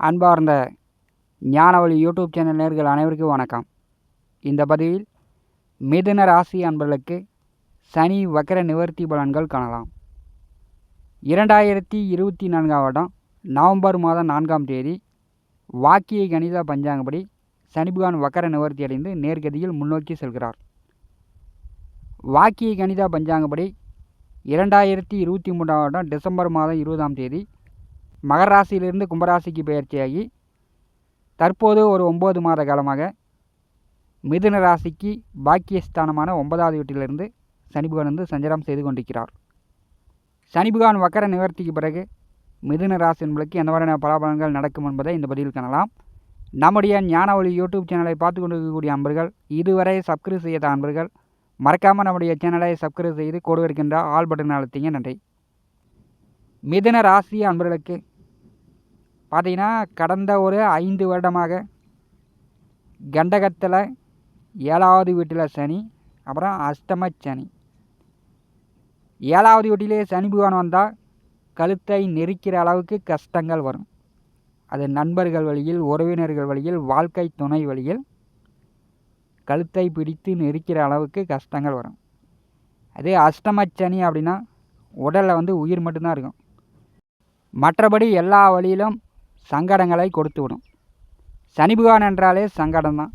அன்பார்ந்த ஞானவழி YouTube channel நேர்கள் அனைவருக்கும் வணக்கம். இந்த பதிவில் மிதுன ராசி அன்பர்களுக்கு சனி வக்கர நிவர்த்தி பலன்கள் காணலாம். இரண்டாயிரத்தி இருபத்தி நான்காம் வருடம் நவம்பர் மாதம் நான்காம் தேதி வாக்கிய கணித பஞ்சாங்கப்படி சனிபகவான் வக்கர நிவர்த்தி அடைந்து நேர்கதியில் முன்னோக்கி செல்கிறார். வாக்கிய கணித பஞ்சாங்கப்படி இரண்டாயிரத்தி இருபத்தி மூன்றாம் வருடம் டிசம்பர் மாதம் இருபதாம் தேதி மகர ராசியிலிருந்து கும்பராசிக்கு பயிற்சியாகி தற்போது ஒரு ஒம்பது மாத காலமாக மிதுன ராசிக்கு பாக்கியஸ்தானமான ஒன்பதாவது வீட்டிலிருந்து சனி வந்து சஞ்சாரம் செய்து கொண்டிருக்கிறார். சனிபுகான் வக்கர நிவர்த்திக்கு பிறகு மிதுன ராசி என்பதுக்கு எந்த மாதிரியான பலாபலன்கள் நடக்கும் என்பதை இந்த பதிவில் காணலாம். நம்முடைய ஞானவழி யூடியூப் சேனலை பார்த்து கொண்டிருக்கக்கூடிய அன்பர்கள் இதுவரை சப்ஸ்கிரைப் செய்யாத அன்பர்கள் மறக்காமல் நம்முடைய சேனலை சப்ஸ்கிரைப் செய்து கொடுவிருக்கின்ற ஆல் பட்டன் அழுத்திங்க நன்றி. மிதுன ராசி அன்பர்களுக்கு பார்த்திங்கன்னா கடந்த ஒரு ஐந்து வருடமாக கண்டகத்தில் ஏழாவது வீட்டில் சனி அப்புறம் அஷ்டம சனி. ஏழாவது வீட்டிலே சனி பகவான் வந்தால் கழுத்தை நெரிக்கிற அளவுக்கு கஷ்டங்கள் வரும். அது நண்பர்கள் வழியில் உறவினர்கள் வழியில் வாழ்க்கை துணை வழியில் கழுத்தை பிடித்து நெரிக்கிற அளவுக்கு கஷ்டங்கள் வரும். அதே அஷ்டமச்சனி அப்படின்னா உடலில் வந்து உயிர் மட்டும்தான் இருக்கும். மற்றபடி எல்லா வழியிலும் சங்கடங்களை கொடுத்து விடும். என்றாலே சங்கடம் தான்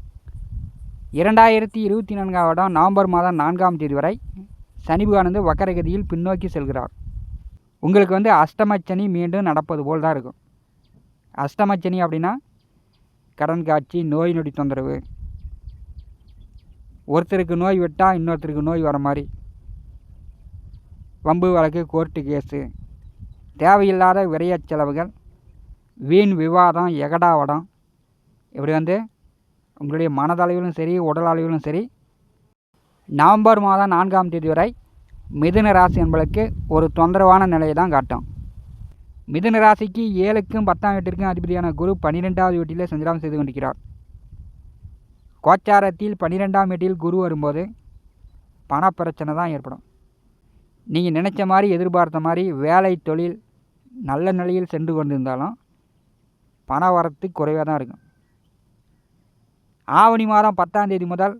இரண்டாயிரத்தி இருபத்தி நான்காம் வருடம் நவம்பர் மாதம் நான்காம் தேதி வரை சனிபகவான் வந்து வக்கரகதியில் பின்னோக்கி செல்கிறார். உங்களுக்கு வந்து அஷ்டமச்சனி மீண்டும் நடப்பது போல் தான் இருக்கும். அஷ்டமச்சனி அப்படின்னா கடன் காட்சி நோய் நொடி தொந்தரவு. ஒருத்தருக்கு நோய் விட்டால் இன்னொருத்தருக்கு நோய் வர மாதிரி. வம்பு வழக்கு கோர்ட்டு கேஸு தேவையில்லாத விரையச் செலவுகள் வீண் விவாதம் எகடாவடம் இப்படி வந்து உங்களுடைய மனதளவிலும் சரி உடல் அளவிலும் சரி நவம்பர் மாதம் நான்காம் தேதி வரை மிதுன ராசி என்பதற்கு ஒரு தொந்தரவான நிலையை தான் காட்டும். மிதுன ராசிக்கு ஏழுக்கும் பத்தாம் வீட்டிற்கும் அதிபதியான குரு பன்னிரெண்டாவது வீட்டிலே சஞ்சாரம் செய்து கொண்டிருக்கிறார். கோச்சாரத்தில் பன்னிரெண்டாம் வீட்டில் குரு வரும்போது பணப்பிரச்சனை தான் ஏற்படும். நீங்கள் நினச்ச மாதிரி எதிர்பார்த்த மாதிரி வேலை தொழில் நல்ல நிலையில் சென்று கொண்டிருந்தாலும் பண வரத்து குறைவாக தான் இருக்கும். ஆவணி மாதம் பத்தாம் தேதி முதல்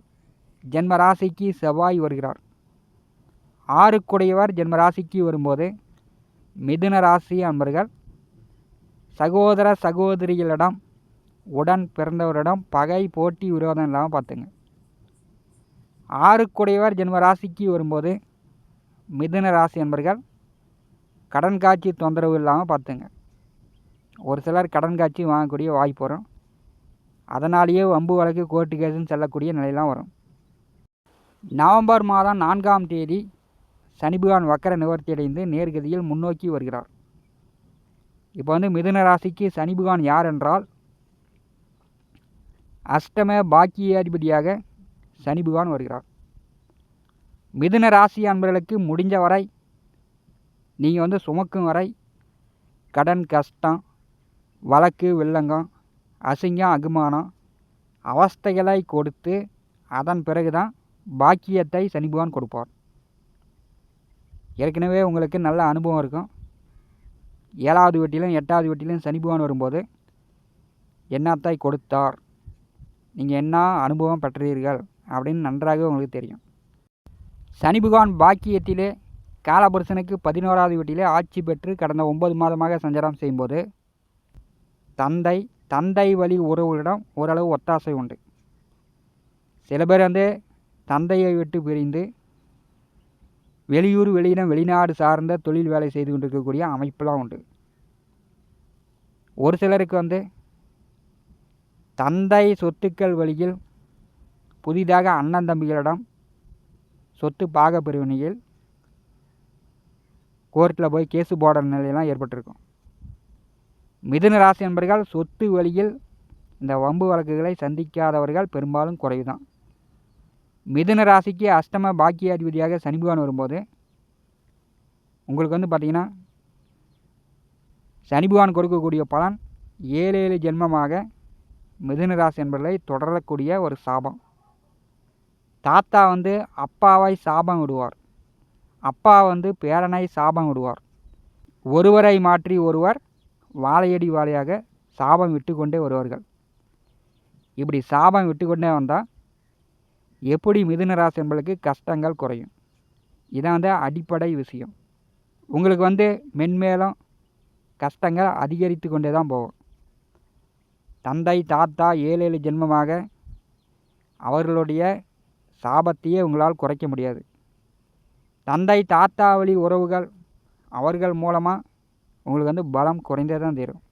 ஜென்ம ராசிக்கு செவ்வாய் வருகிறார். ஆறுக்குடையவர் ஜென்ம ராசிக்கு வரும்போது மிதுன ராசி அன்பர்கள் சகோதர சகோதரிகளிடம் உடன் பிறந்தவரிடம் பகை போட்டி விரோதம் இல்லாமல் பார்த்துங்க. ஆறுக்குடையவர் ஜென்ம ராசிக்கு வரும்போது மிதுன ராசி என்பர்கள் கடன் காட்சி தொந்தரவு இல்லாமல் பார்த்துங்க. ஒரு சிலர் கடன் காட்சி வாங்கக்கூடிய வாய்ப்பு வரும். அதனாலேயே வம்பு வழக்கு கோர்ட்டு கேஸுன்னு செல்லக்கூடிய நிலையெல்லாம் வரும். நவம்பர் மாதம் நான்காம் தேதி சனிபகவான் வக்கர நிவர்த்தி அடைந்து நேர்கதியில் முன்னோக்கி வருகிறார். இப்போ வந்து மிதுன ராசிக்கு சனிபகவான் யார் என்றால் அஷ்டம பாக்கியாதிபதியாக சனி பகவான் வருகிறார். மிதுன ராசி அன்பர்களுக்கு முடிஞ்ச வரை நீங்கள் வந்து சுமக்கும் வரை கடன் கஷ்டம் வழக்கு வில்லங்கம் அசிங்கம் அகுமானம் அவஸ்தைகளை கொடுத்து அதன் பிறகு தான் பாக்கியத்தை சனிபகவான் கொடுப்பார். ஏற்கனவே உங்களுக்கு நல்ல அனுபவம் இருக்கும். ஏழாவது வீட்டிலும் எட்டாவது வீட்டிலும் சனிபகவான் வரும்போது என்னத்தை கொடுத்தார்? நீங்கள் என்ன அனுபவம் பெற்றீர்கள் அப்படின்னு நன்றாக உங்களுக்கு தெரியும். சனி பகவான் பாக்கியத்திலே காலபுருஷனுக்கு பதினோராவது வீட்டிலே ஆட்சி பெற்று கடந்த ஒன்பது மாதமாக சஞ்சாரம் செய்யும்போது தந்தை தந்தை வழி உறவுகளிடம் ஓரளவு ஒத்தாசை உண்டு. சில பேர் வந்து தந்தையை விட்டு பிரிந்து வெளியூர் வெளியிடம் வெளிநாடு சார்ந்த தொழில் வேலை செய்து கொண்டிருக்கக்கூடிய அமைப்பெலாம் உண்டு. ஒரு சிலருக்கு வந்து தந்தை சொத்துக்கள் வழியில் புதிதாக அண்ணன் தம்பிகளிடம் சொத்து பாக பிரிவினையில் கோர்ட்டில் போய் கேஸு போடுற நிலையெல்லாம் ஏற்பட்டிருக்கும். மிதுன ராசி என்பர்கள் சொத்து வழியில் இந்த வம்பு வழக்குகளை சந்திக்காதவர்கள் பெரும்பாலும் குறைவு தான் மிதுன ராசிக்கு அஷ்டம பாக்கிய அதிபதியாக சனிபகவான் வரும்போது உங்களுக்கு வந்து பார்த்திங்கன்னா சனிபகவான் கொடுக்கக்கூடிய பலன் ஏழு ஏழு ஜென்மமாக மிதுன ராசி என்பர்களை தொடரக்கூடிய ஒரு சாபம். தாத்தா வந்து அப்பாவை சாபம் விடுவார். அப்பா வந்து பேரனை சாபம் விடுவார். ஒருவரை மாற்றி ஒருவர் வாழையடி வாழையாக சாபம் விட்டு கொண்டே வருவார்கள். இப்படி சாபம் விட்டு கொண்டே வந்தால் எப்படி மிதுன ராசி என்பளுக்கு கஷ்டங்கள் குறையும். இதான் வந்து அடிப்படை விஷயம். உங்களுக்கு வந்து மென்மேலும் கஷ்டங்கள் அதிகரித்து கொண்டே தான் போகும். தந்தை தாத்தா ஏழு ஏழு ஜென்மமாக அவர்களுடைய சாபத்தையே உங்களால் குறைக்க முடியாது. தந்தை தாத்தா வழி உறவுகள் அவர்கள் மூலமாக உங்களுக்கு வந்து பலம் குறைந்தே தான் தீரும்.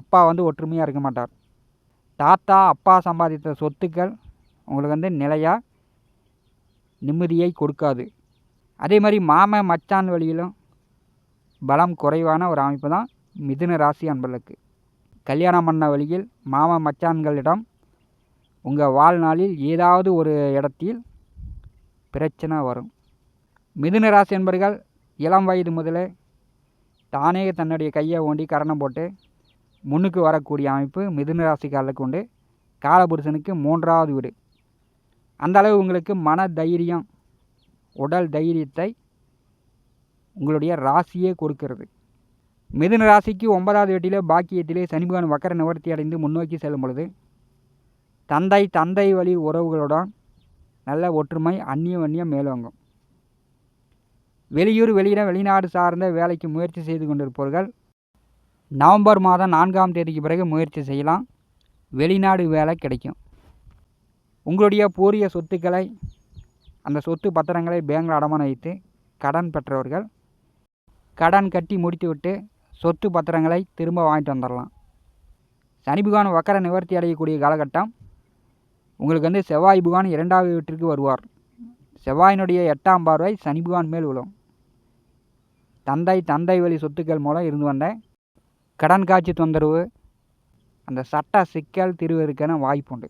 அப்பா வந்து ஒற்றுமையாக இருக்க மாட்டார். தாத்தா அப்பா சம்பாதித்த சொத்துக்கள் உங்களுக்கு வந்து நிலையாக நிம்மதியை கொடுக்காது. அதே மாதிரி மாமன் மச்சான் வழியிலும் பலம் குறைவான ஒரு அமைப்பு தான் மிதுன ராசி அன்பர்களுக்கு. கல்யாணம் பண்ண வழியில் மாம மச்சான்களிடம் உங்கள் வாழ்நாளில் ஏதாவது ஒரு இடத்தில் பிரச்சனை வரும். மிதுன ராசி என்பர்கள் இளம் வயது முதலே தானே தன்னுடைய கையை ஓண்டி கரணம் போட்டு முன்னுக்கு வரக்கூடிய அமைப்பு மிதுன ராசிக்காரர்களுக்கு உண்டு. காலபுருஷனுக்கு மூன்றாவது வீடு. அந்த அளவு உங்களுக்கு மன தைரியம் உடல் தைரியத்தை உங்களுடைய ராசியே கொடுக்கிறது. மிதுன ராசிக்கு ஒன்பதாவது வீட்டிலே பாக்கியத்திலே சனிபகவான் வக்கர நிவர்த்தி அடைந்து முன்னோக்கி செல்லும் பொழுது தந்தை தந்தை வழி உறவுகளுடன் நல்ல ஒற்றுமை அந்நியம் அந்நியம் மேலோங்கும். வெளியூர் வெளியிட வெளிநாடு சார்ந்த வேலைக்கு முயற்சி செய்து கொண்டிருப்பவர்கள் நவம்பர் மாதம் நான்காம் தேதிக்கு பிறகு முயற்சி செய்யலாம். வெளிநாடு வேலை கிடைக்கும். உங்களுடைய பூரிய சொத்துக்களை அந்த சொத்து பத்திரங்களை பேங்கில் அடமானம் வைத்து கடன் பெற்றவர்கள் கடன் கட்டி முடித்துவிட்டு சொத்து பத்திரங்களை திரும்ப வாங்கிட்டு வந்துடலாம். சனி புகான் வக்கர நிவர்த்தி அடையக்கூடிய காலகட்டம். உங்களுக்கு வந்து செவ்வாய் புகான் இரண்டாவது வீட்டிற்கு வருவார். செவ்வாயினுடைய எட்டாம் பார்வை சனி புகான் மேல் விழும். தந்தை தந்தை வழி சொத்துக்கள் மூலம் இருந்து வந்த கடன் காட்சி தொந்தரவு அந்த சட்ட சிக்கல் தீர்வதற்கான வாய்ப்புண்டு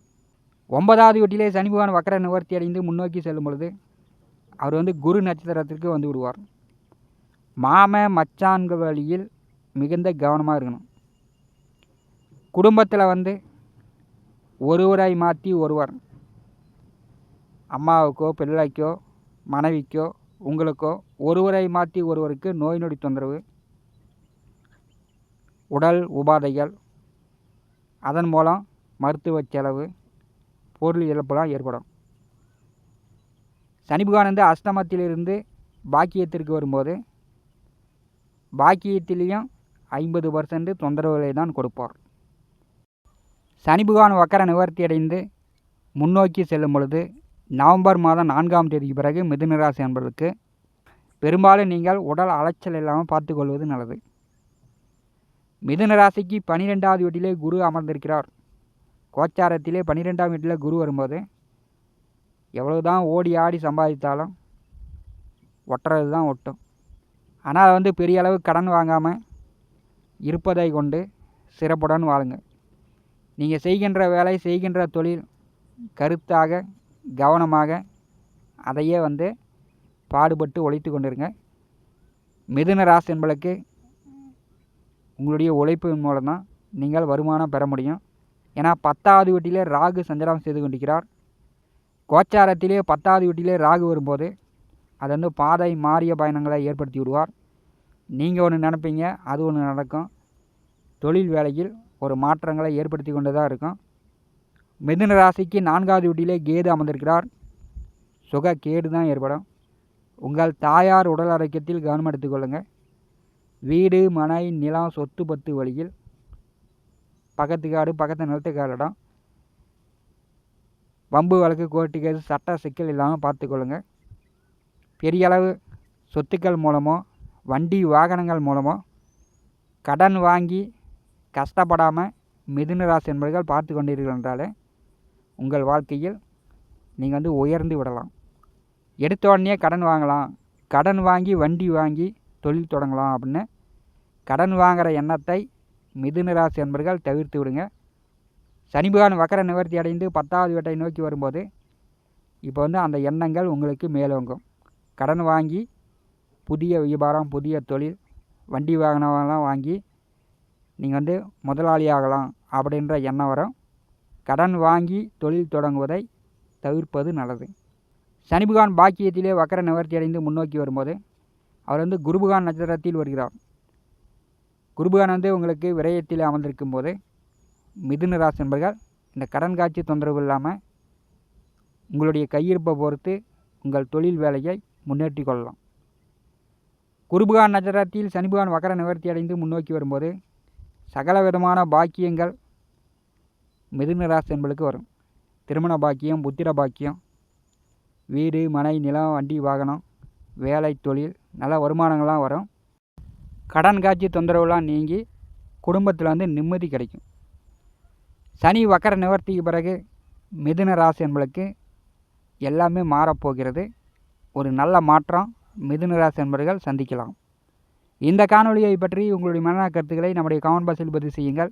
ஒன்பதாவது வீட்டிலே சனி பகவான் வக்கர நிவர்த்தி அடைந்து முன்னோக்கி செல்லும் பொழுது அவர் வந்து குரு நட்சத்திரத்திற்கு வந்து விடுவார். மாம மச்சான்கள் வழியில் மிகுந்த கவனமாக இருக்கணும். குடும்பத்தில் வந்து ஒருவராய் மாற்றி ஒருவர் அம்மாவுக்கோ பிள்ளைக்கோ மனைவிக்கோ உங்களுக்கோ ஒருவரை மாற்றி ஒருவருக்கு நோய் நொடி தொந்தரவு உடல் உபாதைகள் அதன் மூலம் மருத்துவ செலவு பொருள் இழப்புலாம் ஏற்படும். சனிபுகானந்து அஸ்தமத்திலிருந்து அஷ்டமத்திலிருந்து பாக்கியத்திற்கு வரும்போது பாக்கியத்திலையும் ஐம்பது பர்சன்ட் தொந்தரவுகளை தான் கொடுப்பார். சனிபுகான் வக்கர நிவர்த்தி அடைந்து முன்னோக்கி செல்லும் பொழுது நவம்பர் மாதம் நான்காம் தேதிக்கு பிறகு மிதுனராசி அன்பர்களுக்கு பெரும்பாலும் நீங்கள் உடல் அலைச்சல் இல்லாமல் பார்த்துக்கொள்வது நல்லது. மிதுன ராசிக்கு பனிரெண்டாவது வீட்டிலே குரு அமர்ந்திருக்கிறார். கோச்சாரத்திலே பன்னிரெண்டாம் வீட்டில் குரு வரும்போது எவ்வளவு தான் ஓடி ஆடி சம்பாதித்தாலும் ஒட்டுறது தான் ஒட்டும். ஆனால் வந்து பெரிய அளவு கடன் வாங்காமல் இருப்பதை கொண்டு சிறப்புடன் வாழுங்க நீங்கள் செய்கின்ற வேலை செய்கின்ற தொழில் கருத்தாக கவனமாக அதையே வந்து பாடுபட்டு உழைத்து கொண்டிருங்க. மிதுன ராசி என்பளுக்கு உங்களுடைய உழைப்பின் மூலம் தான் நீங்கள் வருமானம் பெற முடியும். ஏன்னா பத்தாவது வீட்டிலே ராகு சஞ்சாரம் செய்து கொண்டிருக்கிறார். கோச்சாரத்திலே பத்தாவது வீட்டிலே ராகு வரும்போது அது வந்து பாதை மாறிய பயணங்களை ஏற்படுத்தி விடுவார். நீங்கள் ஒன்று நினப்பீங்க அது ஒன்று நடக்கும். தொழில் வேலையில் ஒரு மாற்றங்களை ஏற்படுத்தி கொண்டு தான் இருக்கும். மிதுன ராசிக்கு நான்காவது வீட்டிலே கேது அமர்ந்திருக்கிறார். சுக கேடு தான் ஏற்படும். உங்கள் தாயார் உடல் ஆரோக்கியத்தில் கவனம் எடுத்துக்கொள்ளுங்கள் வீடு மனை நிலம் சொத்து பத்து வழியில். பக்கத்து காடு பக்கத்து நிலத்துக்காரிடம். வம்பு வழக்கு கோர்ட்டு கேஸ் சட்ட சிக்கல் இல்லாமல் பார்த்துக்கொள்ளுங்க பெரிய அளவு சொத்துக்கள் மூலமோ வண்டி வாகனங்கள் மூலமோ கடன் வாங்கி கஷ்டப்படாமல் மிதுன ராசி என்பவர்கள் பார்த்து கொண்டீர்கள் என்றாலே உங்கள் வாழ்க்கையில் நீங்கள் வந்து உயர்ந்து விடலாம். எடுத்த உடனே கடன் வாங்கலாம். கடன் வாங்கி வண்டி வாங்கி தொழில் தொடங்கலாம் அப்படின்னு கடன் வாங்குகிற எண்ணத்தை மிதுன ராசி என்பர்கள் தவிர்த்து விடுங்க. சனி பகவான் வக்கர நிவர்த்தி அடைந்து பத்தாவது வீட்டை நோக்கி வரும்போது இப்போ வந்து அந்த எண்ணங்கள் உங்களுக்கு மேலோங்கும். கடன் வாங்கி புதிய வியாபாரம் புதிய தொழில் வண்டி வாகனம்லாம் வாங்கி நீங்கள் வந்து முதலாளி ஆகலாம் அப்படின்ற எண்ணம் வரும். கடன் வாங்கி தொழில் தொடங்குவதை தவிர்ப்பது நல்லது. சனிபுகான் பாக்கியத்திலே வக்கர நிவர்த்தி அடைந்து முன்னோக்கி வரும்போது அவர் வந்து குருபுகான் நட்சத்திரத்தில் வருகிறார். குருபகான் வந்து உங்களுக்கு விரயத்தில் அமர்ந்திருக்கும் போது மிதுன ராசி என்பர்கள் இந்த கடன் காட்சி தொந்தரவு இல்லாமல் உங்களுடைய கையிருப்பை பொறுத்து உங்கள் தொழில் வேலையை முன்னேற்றி கொள்ளலாம். குருபகான் நட்சத்திரத்தில் சனிபுகான் வக்கர நிவர்த்தி அடைந்து முன்னோக்கி வரும்போது சகல விதமான பாக்கியங்கள் மிதுன ராசி என்பளுக்கு வரும். திருமண பாக்கியம் புத்திர பாக்கியம் வீடு மனை நிலம் வண்டி வாகனம் வேலை தொழில் நல்ல வருமானங்கள்லாம் வரும். கடன் காட்சி தொந்தரவுலாம் நீங்கி குடும்பத்தில் வந்து நிம்மதி கிடைக்கும். சனி வக்கர நிவர்த்திக்கு பிறகு மிதுன ராசி என்பளுக்கு எல்லாமே மாறப்போகிறது. ஒரு நல்ல மாற்றம் மிதுன ராசி என்பர்கள் சந்திக்கலாம். இந்த காணொலியை பற்றி உங்களுடைய மன கருத்துக்களை நம்முடைய கமெண்ட் பாக்ஸில் பதிவு செய்யுங்கள்.